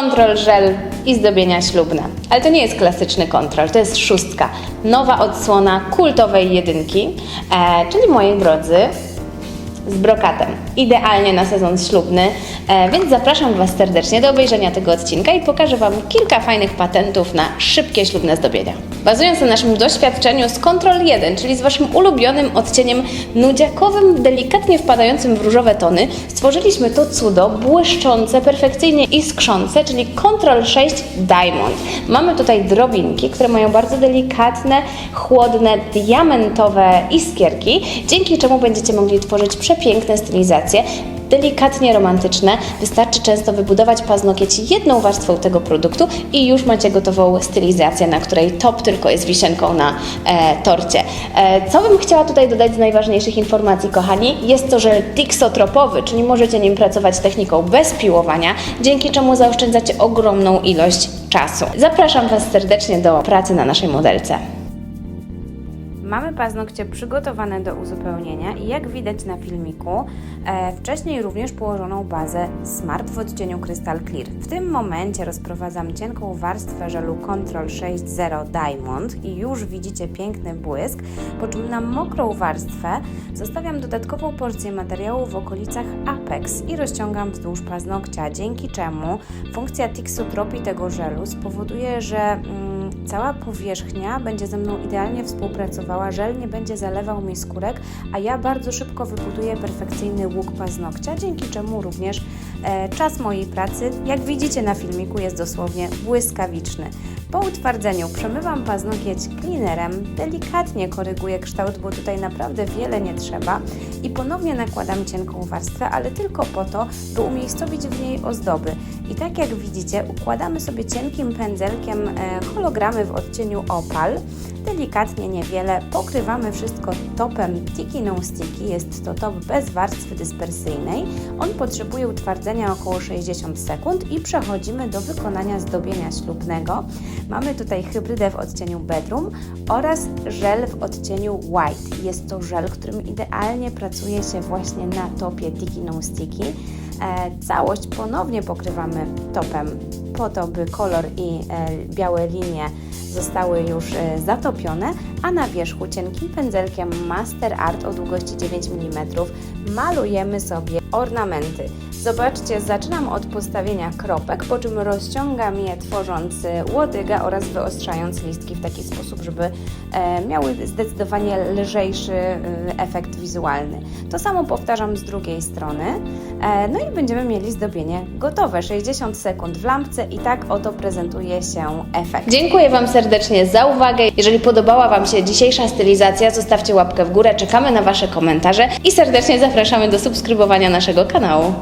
kontrol żel i zdobienia ślubne. Ale to nie jest klasyczny kontrol, to jest szóstka. Nowa odsłona kultowej jedynki, e, czyli moi drodzy, z brokatem. Idealnie na sezon ślubny, e, więc zapraszam Was serdecznie do obejrzenia tego odcinka i pokażę Wam kilka fajnych patentów na szybkie ślubne zdobienia. Bazując na naszym doświadczeniu z Control 1, czyli z Waszym ulubionym odcieniem nudziakowym, delikatnie wpadającym w różowe tony, stworzyliśmy to cudo błyszczące, perfekcyjnie iskrzące, czyli Control 6 Diamond. Mamy tutaj drobinki, które mają bardzo delikatne, chłodne, diamentowe iskierki, dzięki czemu będziecie mogli tworzyć przepiękne stylizacje, delikatnie romantyczne. Wystarczy często wybudować paznokieć jedną warstwą tego produktu i już macie gotową stylizację, na której top tylko jest wisienką na e, torcie. E, co bym chciała tutaj dodać z najważniejszych informacji, kochani? Jest to żel dixotropowy, czyli możecie nim pracować techniką bez piłowania, dzięki czemu zaoszczędzacie ogromną ilość czasu. Zapraszam Was serdecznie do pracy na naszej modelce. Mamy paznokcie przygotowane do uzupełnienia i jak widać na filmiku, e, wcześniej również położoną bazę Smart w odcieniu Crystal Clear. W tym momencie rozprowadzam cienką warstwę żelu Control 6.0 Diamond i już widzicie piękny błysk, po czym na mokrą warstwę zostawiam dodatkową porcję materiału w okolicach apex i rozciągam wzdłuż paznokcia, dzięki czemu funkcja tixotropii tego żelu spowoduje, że mm, cała powierzchnia będzie ze mną idealnie współpracowała, żel nie będzie zalewał mi skórek, a ja bardzo szybko wybuduję perfekcyjny łuk paznokcia, dzięki czemu również e, czas mojej pracy, jak widzicie na filmiku, jest dosłownie błyskawiczny. Po utwardzeniu przemywam paznokieć cleanerem, delikatnie koryguję kształt, bo tutaj naprawdę wiele nie trzeba i ponownie nakładam cienką warstwę, ale tylko po to, by umiejscowić w niej ozdoby. I tak jak widzicie, układamy sobie cienkim pędzelkiem e, hologramy w odcieniu opal. Delikatnie, niewiele. Pokrywamy wszystko topem Tiki No Sticky. Jest to top bez warstwy dyspersyjnej. On potrzebuje utwardzenia około 60 sekund i przechodzimy do wykonania zdobienia ślubnego. Mamy tutaj hybrydę w odcieniu Bedroom oraz żel w odcieniu White. Jest to żel, którym idealnie pracuje się właśnie na topie Tiki No Sticky. E, całość ponownie pokrywamy topem po to, by kolor i e, białe linie zostały już e, zatopione, a na wierzchu cienkim pędzelkiem Master Art o długości 9 mm malujemy sobie ornamenty. Zobaczcie, zaczynam od postawienia kropek, po czym rozciągam je tworząc e, łodyga oraz wyostrzając listki w taki sposób, żeby e, miały zdecydowanie lżejszy efekt wizualny. To samo powtarzam z drugiej strony. No i będziemy mieli zdobienie gotowe. 60 sekund w lampce i tak oto prezentuje się efekt. Dziękuję Wam serdecznie za uwagę. Jeżeli podobała Wam się dzisiejsza stylizacja, zostawcie łapkę w górę, czekamy na Wasze komentarze i serdecznie zapraszamy do subskrybowania naszego kanału.